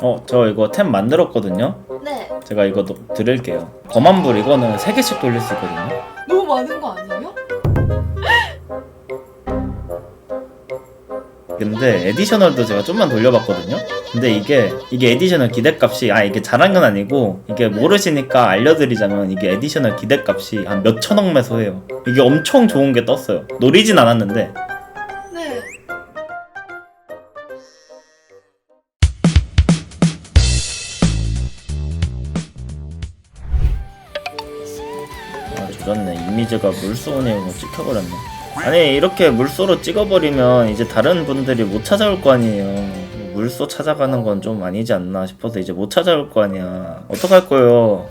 어, 저 이거 템 만들었거든요. 네. 제가 이거 도- 드릴게요. 검한 불 이거는 3개씩 돌릴 수 있거든요. 너무 많은 거 아니에요? 근데 에디셔널도 제가 좀만 돌려봤거든요. 근데 이게 이게 에디셔널 기대값이 아 이게 잘한 건 아니고 이게 모르시니까 알려드리자면 이게 에디셔널 기대값이 한 몇 천억 매소해요. 이게 엄청 좋은 게 떴어요. 노리진 않았는데 아 조졌네 이미지가 물소원이고 찍혀버렸네. 아니 이렇게 물소로 찍어버리면 이제 다른 분들이 못 찾아올 거 아니에요. 물소 찾아가는 건 좀 아니지 않나 싶어서 이제 못 찾아올 거 아니야. 어떡할 거예요?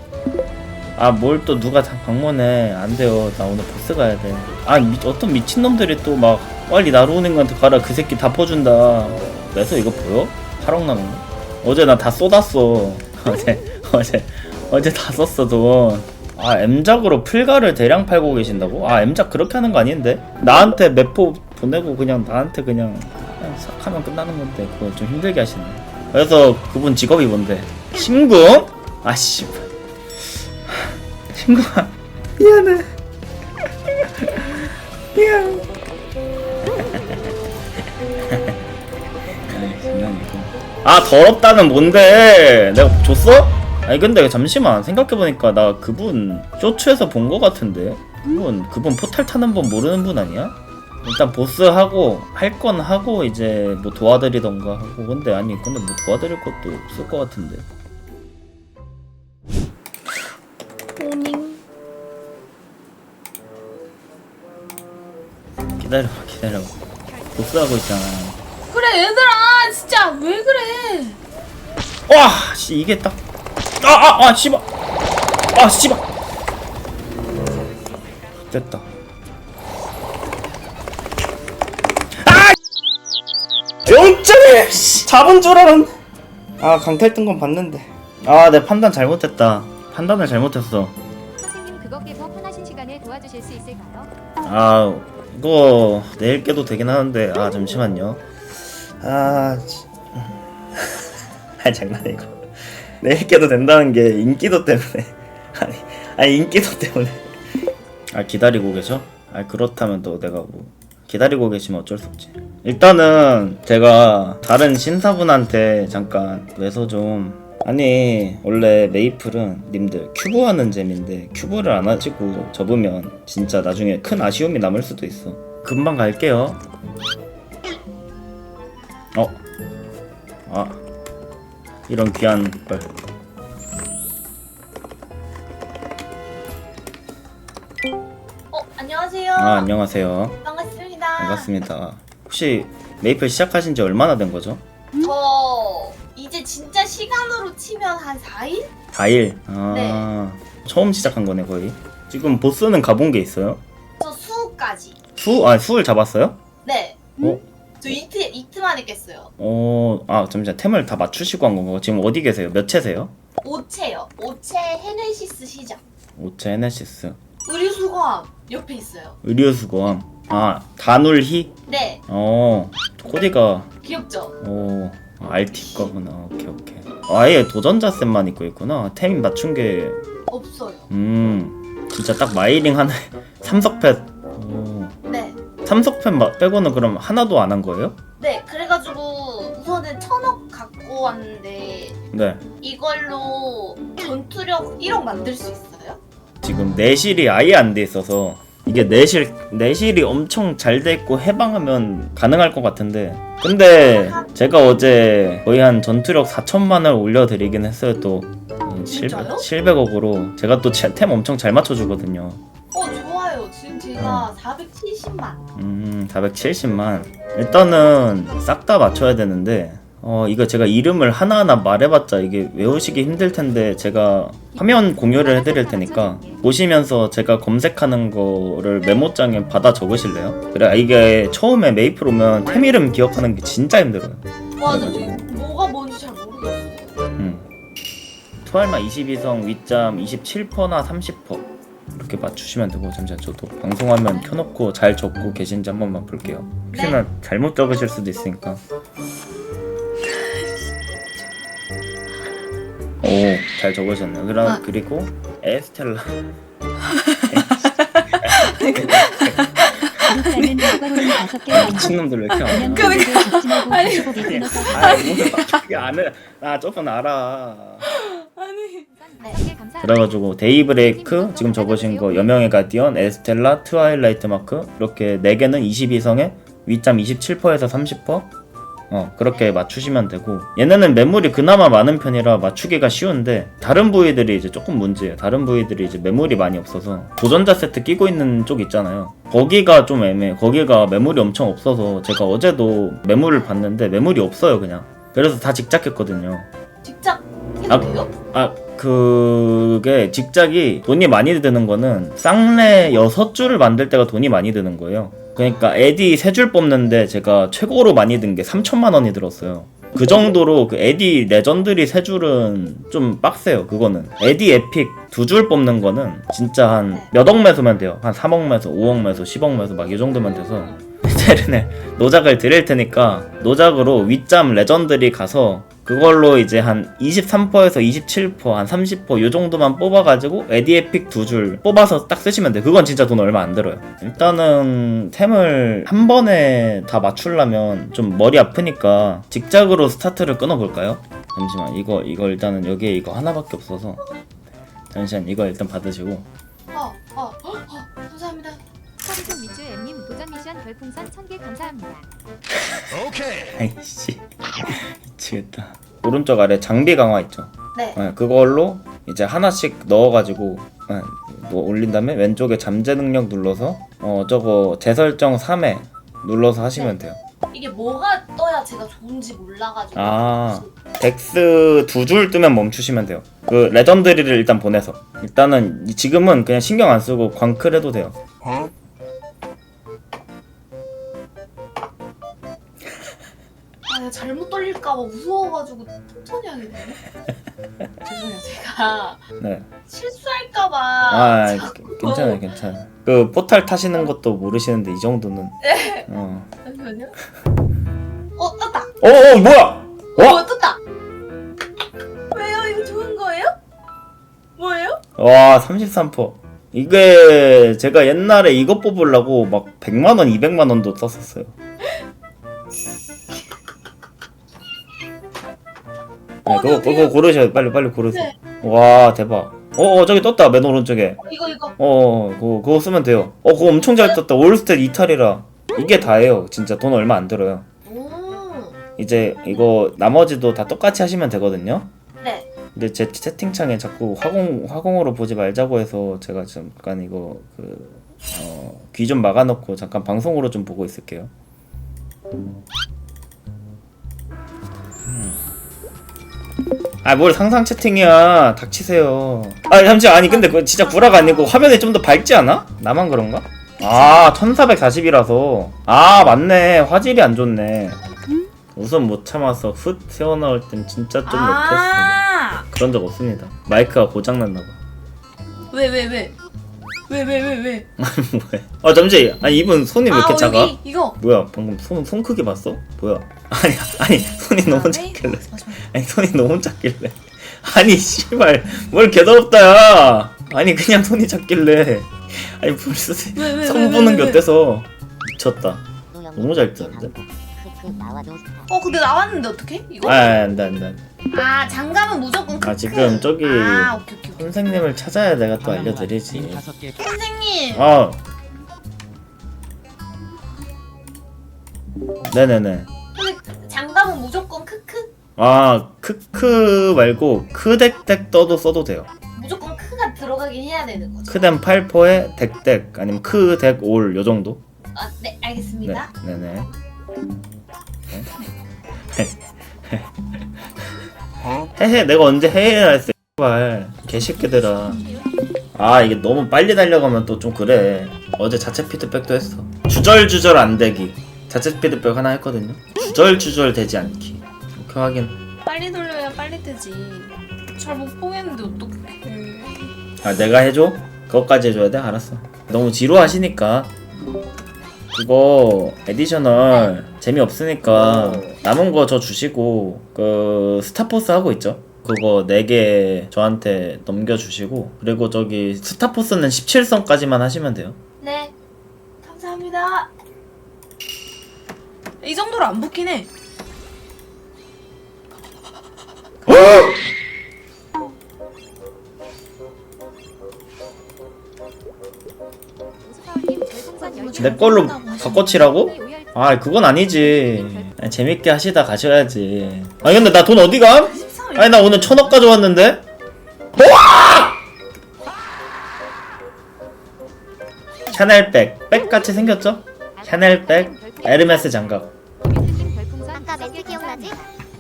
아 뭘 또 누가 다 방문해 안 돼요 나 오늘 버스 가야 돼아 어떤 미친놈들이 또 막 빨리 나루오는한테 가라 그 새끼 다 퍼준다 그래서 이거 보여? 8억 남은 거? 어제 나 다 쏟았어 어제 어제 어제 다 썼어 돈 아 M작으로 풀가를 대량 팔고 계신다고? 아 M작 그렇게 하는 거 아닌데? 나한테 매포 보내고 그냥 나한테 그냥 그냥 싹 하면 끝나는 건데 그거 좀 힘들게 하시네 그래서 그분 직업이 뭔데? 신궁? 아씨 친구야 미안해 미안 아 더럽다는 뭔데 내가 줬어? 아니 근데 잠시만 생각해보니까 나 그분 쇼츠에서 본 거 같은데 그분 그분 포탈 타는 분 모르는 분 아니야? 일단 보스 하고 할 건 하고 이제 뭐 도와드리던가 하고 근데 아니 근데 뭐 도와드릴 것도 없을 것 같은데 오닝. 기다려봐 기다려봐 보스 하고 있잖아 그래 얘들아 진짜 왜 그래? 와, 씨 이게 딱. 아, 아, 아, 씨발. 아, 씨발. 됐다. 아! 영점이 잡은 줄 알았. 아, 강탈 뜬 건 봤는데. 아, 내 판단 잘못했다. 판단을 잘못했어. 선생님 그거께 더 편하신 시간에 도와주실 수 있을까요? 아, 이거 내일 깨도 되긴 하는데. 아, 잠시만요. 아, 지- 아 장난이고. 내일 깨도 된다는 게 인기도 때문에. 아니, 아니 인기도 때문에. 아 기다리고 계셔? 아 그렇다면 또 내가 뭐 기다리고 계시면 어쩔 수 없지. 일단은 제가 다른 신사분한테 잠깐 외서 좀 아니 원래 메이플은 님들 큐브 하는 재미인데 큐브를 안 하시고 접으면 진짜 나중에 큰 아쉬움이 남을 수도 있어. 금방 갈게요. 어? 아 이런 귀한 걸. 어 안녕하세요. 아 안녕하세요. 반갑습니다. 반갑습니다. 혹시 메이플 시작하신 지 얼마나 된 거죠? 저 이제 진짜 시간으로 치면 한 4일? 4일. 아 처음 시작한 거네 거의. 지금 보스는 가본 게 있어요? 저 수까지. 수? 아 수를 잡았어요? 네. 어? 저 이틀 이틀 만에 깼어요. 어, 아 잠시만 템을 다 맞추시고 한 건가요? 지금 어디 계세요? 몇 채세요? 오체요. 오체 헤네시스 시장. 오체 에네시스. 의류 수거함 옆에 있어요. 의료수거함. 아 다눌히? 네. 어 코디가 귀엽죠? 오 RT 거구나. 오케이 오케이. 아예 도전자 셋만 입고 있구나. 템 맞춘 게 없어요. 음 진짜 딱 마이링 하나에 삼석팻 오 네. 마- 빼고는 그럼 하나도 안 한 거예요? 네. 그래가지고 우선은 천억 갖고 왔는데 네 이걸로 전투력 1억 만들 수 있어요? 지금 내실이 아예 안 돼 있어서 이게 내실 내실이 엄청 잘 돼 있고 해방하면 가능할 것 같은데 근데 제가 어제 거의 한 전투력 4천만을 올려드리긴 했어요 또 진짜요? 700, 억으로 제가 또 템 엄청 잘 맞춰주거든요 어 좋아요. 지금 제가 470만. 음, 470만. 일단은 싹 다 맞춰야 되는데, 어, 이거 제가 이름을 하나하나 말해봤자 이게 외우시기 힘들 텐데, 제가 화면 공유를 해드릴 테니까, 보시면서 제가 검색하는 거를 메모장에 받아 적으실래요? 그래, 이게 처음에 메이플 오면 템 이름 기억하는 게 진짜 힘들어요. 맞아. 지금 뭐가 뭔지 잘 모르겠어요. 음. 투알마 22성 윗잠 27%나 30%. 이렇게 맞추시면 되고 잠시만 저도 방송화면 켜놓고 잘 적고 계신지 한 번만 볼게요. 혹시나 네. 잘못 적으실 수도 있으니까. 오 잘 적으셨네요. 그럼 아. 그리고 에스텔라. 미친놈들 왜 이렇게 안 그러니까. 아니. 아니 오늘 맞추기 안해. 나 아, 저번 알아. 그래가지고 데이브레이크 지금 적으신 거 여명의 가디언, 에스텔라, 트와일라이트 마크 이렇게 네 개는 22성에 위점 27%에서 30%. 어 그렇게 맞추시면 되고. 얘네는 매물이 그나마 많은 편이라 맞추기가 쉬운데 다른 부위들이 이제 조금 문제예요. 다른 부위들이 이제 매물이 많이 없어서 도전자 세트 끼고 있는 쪽 있잖아요. 거기가 좀 애매해. 거기가 매물이 엄청 없어서 제가 어제도 매물을 봤는데 매물이 없어요 그냥. 그래서 다 직작했거든요. 아, 해도 돼요? 아 그게 직작이 돈이 많이 드는 거는 쌍레 6줄을 만들 때가 돈이 많이 드는 거예요. 그러니까 에디 3줄 뽑는데 제가 최고로 많이 든 게 3천만 원이 들었어요. 그 정도로 그 에디 레전드리 3줄은 좀 빡세요 그거는. 에디 에픽 2줄 뽑는 거는 진짜 한 몇억 매수면 돼요. 한 3억 매수 5억 매수 10억 매수 막 이 정도면 돼서. 스테른에 노작을 드릴 테니까 노작으로 윗잠 레전드리 가서 그걸로 이제 한 23%에서 27%한 30%요 정도만 뽑아가지고 에디에픽 두 줄 뽑아서 딱 쓰시면 돼요. 그건 진짜 돈 얼마 안 들어요. 일단은 템을 한 번에 다 맞추려면 좀 머리 아프니까 직작으로 스타트를 끊어볼까요? 잠시만 이거 이거 일단은 여기에 이거 하나밖에 없어서. 잠시만 이거 일단 받으시고 별풍선 1000개 감사합니다. 아이씨. 미치겠다. 오른쪽 아래 장비 강화 있죠? 네. 네, 그걸로 이제 하나씩 넣어가지고 네, 뭐 올린 다음에 왼쪽에 잠재 능력 눌러서 어 저거 재설정 3회 눌러서 하시면 돼요. 이게 뭐가 떠야 제가 좋은지 몰라가지고. 아 덱스 두 줄 뜨면 멈추시면 돼요. 그 레전드리를 일단 보내서. 일단은 이- 지금은 그냥 신경 안 쓰고 광클 해도 돼요. 아, 잘못 돌릴까봐 무서워가지고 천천히 하게 되네. 죄송해요, 제가 네. 실수할까봐. 아 자꾸- 괜찮아요 괜찮아요 그 포탈 타시는 것도 모르시는데 이 정도는 어. 잠시만요. 어, 떴다. 어, 어 뭐야 어? 어, 떴다. 왜요? 이거 좋은 거예요? 뭐예요? 와 33% 이게 제가 옛날에 이거 뽑으려고 막 100만 원 200만 원도 썼었어요 네, 그거, 어디, 그거 고르셔요 빨리 빨리 고르세요. 네. 와 대박. 어, 어 저기 떴다. 맨 오른쪽에. 이거 이거. 어, 어 그거, 그거 쓰면 돼요. 어 그거 엄청 잘 떴다. 올스탯 이탈이라. 이게 다예요. 진짜 돈 얼마 안 들어요. 오. 이제 이거 나머지도 다 똑같이 하시면 되거든요. 네. 근데 제 채팅창에 자꾸 화공 화공으로 보지 말자고 해서 제가 잠깐 이거 그 어, 귀 좀 막아놓고 잠깐 방송으로 좀 보고 있을게요. 아 뭘 상상 채팅이야 닥치세요. 아 잠시 아니 근데 그거 진짜 구라가 아니고 화면이 좀 더 밝지 않아? 나만 그런가? 아 1440이라서 아 맞네 화질이 안 좋네. 우선 못 참아서 훗 튀어나올 땐 진짜 좀 못했어. 아, 그런 적 없습니다. 마이크가 고장났나봐. 왜, 왜, 왜? 왜, 왜, 왜, 왜? 뭐해? 아 잠시 아니 이분 손이 왜 이렇게 아, 작아? 여기, 이거. 뭐야 방금 손, 손 크기 봤어? 뭐야? 아니 아니 손이 너무 아, 작길래 왜? 맞아. 아니 손이 너무 작길래 아니 씨발 뭘 개더럽다 야 아니 그냥 손이 작길래 아니 벌써 왜, 왜, 성 왜, 보는 왜, 게 왜? 어때서 미쳤다 너무 잘 뜨는데? 어, 근데 나왔는데 어떡해? 이거? 아 안돼 안돼 아, 장갑은 무조건 크크. 아 지금 저기 아. 오케이. 선생님을 찾아야 내가 또 알려드리지. 선생님. 아! 네네네. 근데 장갑은 무조건 크크. 아 크크 말고 크덱덱 떠도 써도 돼요. 무조건 크가 들어가긴 해야 되는 거죠. 크댐 8포에 덱덱 아니면 크덱 올 요 정도? 아, 네, 네 알겠습니다. 네네 헤헤 내가 언제 헤헤라 했어 발 개새끼들아 아 이게 너무 빨리 달려가면 또 좀 그래 어제 자체 피드백도 했어 주절주절 안 되기 자체 피드백 하나 했거든요 주절주절 되지 않기 오케이 확인 빨리 돌려야 빨리 뜨지. 잘 못 보겠는데 어떡해. 아 내가 해줘? 그것까지 해줘야 돼? 알았어 너무 지루하시니까 그거 에디셔널 재미없으니까 남은 거 저 주시고 그 스타포스 하고 있죠? 그거 4개 저한테 넘겨주시고 그리고 저기 스타포스는 17성까지만 하시면 돼요 네. 감사합니다. 이 정도로 안 붙긴 해. 10개 내 걸로. 바꿔치라고? 아 그건 아니지 아니, 재밌게 하시다 가셔야지 아니 근데 나 돈 어디 감? 13일. 아니 나 오늘 천억 가져왔는데? 우와! 샤넬백 백같이 생겼죠? 샤넬백 에르메스 장갑 아까 멘트 기억나지?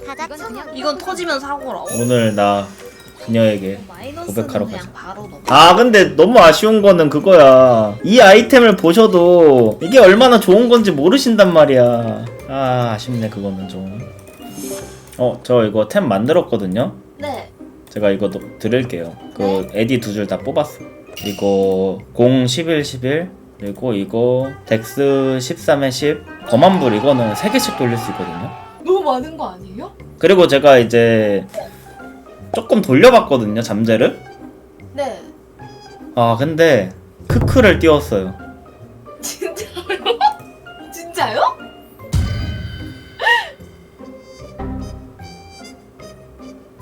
가자 이건 천 그냥 이건 터지면 사고라고. 오늘 나 그녀에게 마이너스는 고백하러 그냥 가자. 바로 넘어. 아 근데 너무 아쉬운 거는 그거야 이 아이템을 보셔도 이게 얼마나 좋은 건지 모르신단 말이야 아 아쉽네 그거는 좀 어 저 이거 템 만들었거든요. 네. 제가 이거 도, 드릴게요. 그 에디 두 줄 다 뽑았어. 이거 0 11 11 그리고 이거 덱스 13에 10 거만불 이거는 3개씩 돌릴 수 있거든요. 너무 많은 거 아니에요? 그리고 제가 이제 조금 돌려봤거든요 잠재를. 네. 아 근데 크크를 띄웠어요. 진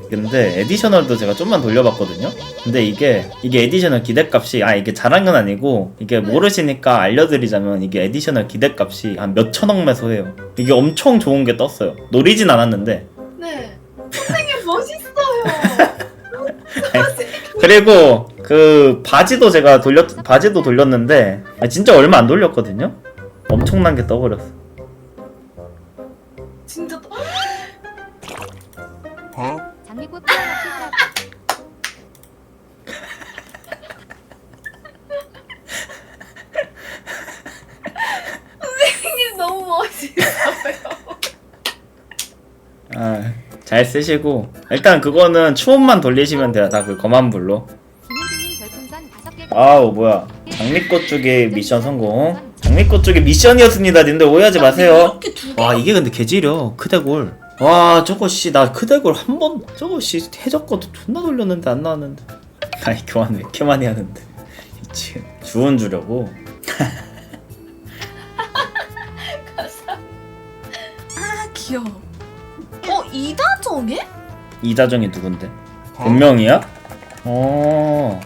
근데 에디셔널도 제가 좀만 돌려봤거든요. 근데 이게 이게 에디셔널 기대값이 아 이게 잘한 건 아니고 이게 모르시니까 알려드리자면 이게 에디셔널 기대값이 한 몇 천억 매소해요. 이게 엄청 좋은 게 떴어요. 노리진 않았는데 네. 선생님 멋있어요. 그리고 그 바지도 제가 돌렸 바지도 돌렸는데 아, 진짜 얼마 안 돌렸거든요. 엄청난 게 떠버렸어. 진짜 잘 쓰시고 일단 그거는 추원만 돌리시면 돼요. 다그 별풍선 다섯 개 아우 뭐야. 장미꽃 쪽에 미션 성공. 장미꽃 쪽에 미션이었습니다. 님들 오해하지 마세요. 이렇게 두 개. 와 이게 근데 개지려 크대골. 와 저거 씨 나 크대골 한 번 저거 씨 해적거도 존나 돌렸는데 안 나왔는데. 아니 교환 왜 이렇게 많이 하는데. 미친. 주원 주려고. 아 귀여워. 이다정이 누군데 본명이야? 어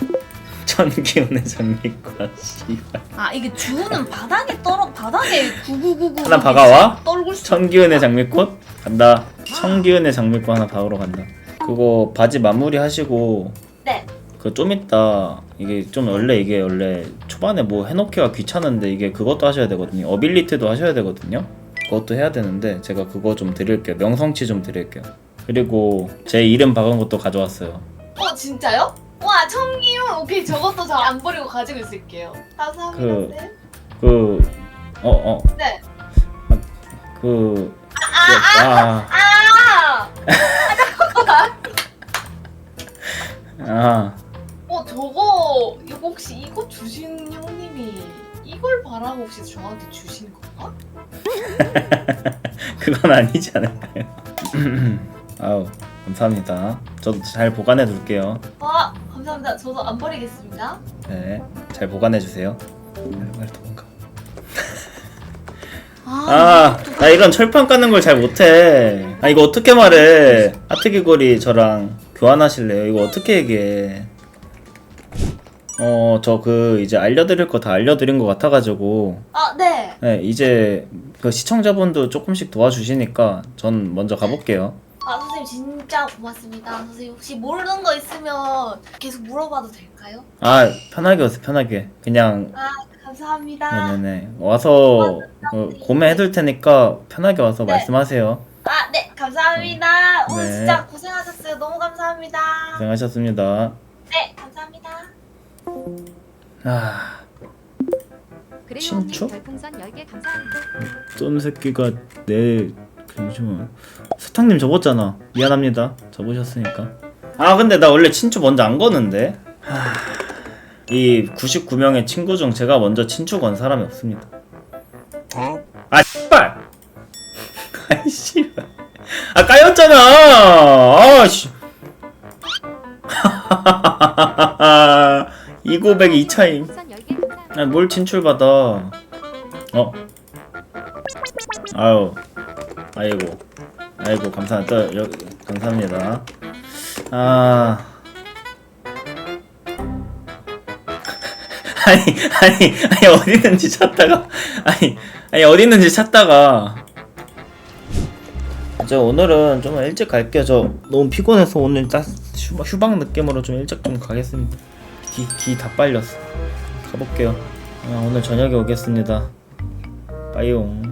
천기훈의 장미꽃 씨발 아 이게 주우는 바닥에 떨어 바닥에 구구구구 하나 박아와? 떨굴 수. 천기은의 장미꽃 간다. 천기은의 장미꽃 하나 박으러 간다. 그거 바지 마무리 하시고 네. 그좀 이따 이게 좀 원래 이게 원래 초반에 뭐 해놓기가 귀찮은데 이게 그것도 하셔야 되거든요. 어빌리티도 하셔야 되거든요. 그것도 해야 되는데 제가 그거 좀 드릴게요. 명성치 좀 드릴게요. 그리고 제 이름 박은 것도 가져왔어요. 어 진짜요? 와 청기훈 오케이 저것도 저 안 버리고 가지고 있을게요. 감사합니다. 그- 쌤. 그 어 어. 네. 그 아, 아. 아, 어 저거 이거 혹시 이거 주신 형님이 이걸 바라고 혹시 저한테 주신 건가? 그건 아니지 않을까요? 아우, 감사합니다. 저도 잘 보관해 둘게요. 아 감사합니다. 저도 안 버리겠습니다. 네, 잘 보관해 주세요. 빨리 도망가. 아, 아, 나 이런 철판 까는 걸 잘 못해. 아, 이거 어떻게 말해? 하트기골이 저랑 교환하실래요? 이거 어떻게 얘기해? 어, 저 그 이제 알려드릴 거 다 알려드린 것 같아가지고, 아 네. 네, 이제 그 시청자분도 조금씩 도와주시니까 전 먼저 가볼게요. 아 선생님 진짜 고맙습니다. 선생님 혹시 모르는 거 있으면 계속 물어봐도 될까요? 아, 편하게 오세요, 편하게. 그냥, 아 감사합니다. 네네네. 와서 어, 고민해둘 테니까 편하게 와서 네. 말씀하세요. 아 네 감사합니다. 오늘 네. 진짜 고생하셨어요. 너무 감사합니다. 고생하셨습니다. 네 감사합니다. 아, 친추? 별풍선 10개 감사합니다. 쫌 새끼가 내 잠시만 사탕님 접었잖아. 미안합니다. 접으셨으니까. 아 근데 나 원래 친추 먼저 안 거는데. 하... 이 99명의 친구 중 제가 먼저 친추 건 사람이 없습니다. 아 씨발! 아이 씨발. 아 까였잖아! 아씨 이 고백이 2차임. 우선 10개 감사합니다. 아, 뭘 진출받아? 어? 아유. 아이고. 아이고 감사합니다. 또 여, 감사합니다. 아. 아니 아니 아니 어디 있는지 찾다가. 아니 아니 어디 있는지 찾다가. 이제 오늘은 좀 일찍 갈게요. 저 너무 피곤해서 오늘 딱 휴방 느낌으로 좀 일찍 좀 가겠습니다 귀다 빨렸어. 가볼게요. 아, 오늘 저녁에 오겠습니다. 빠이용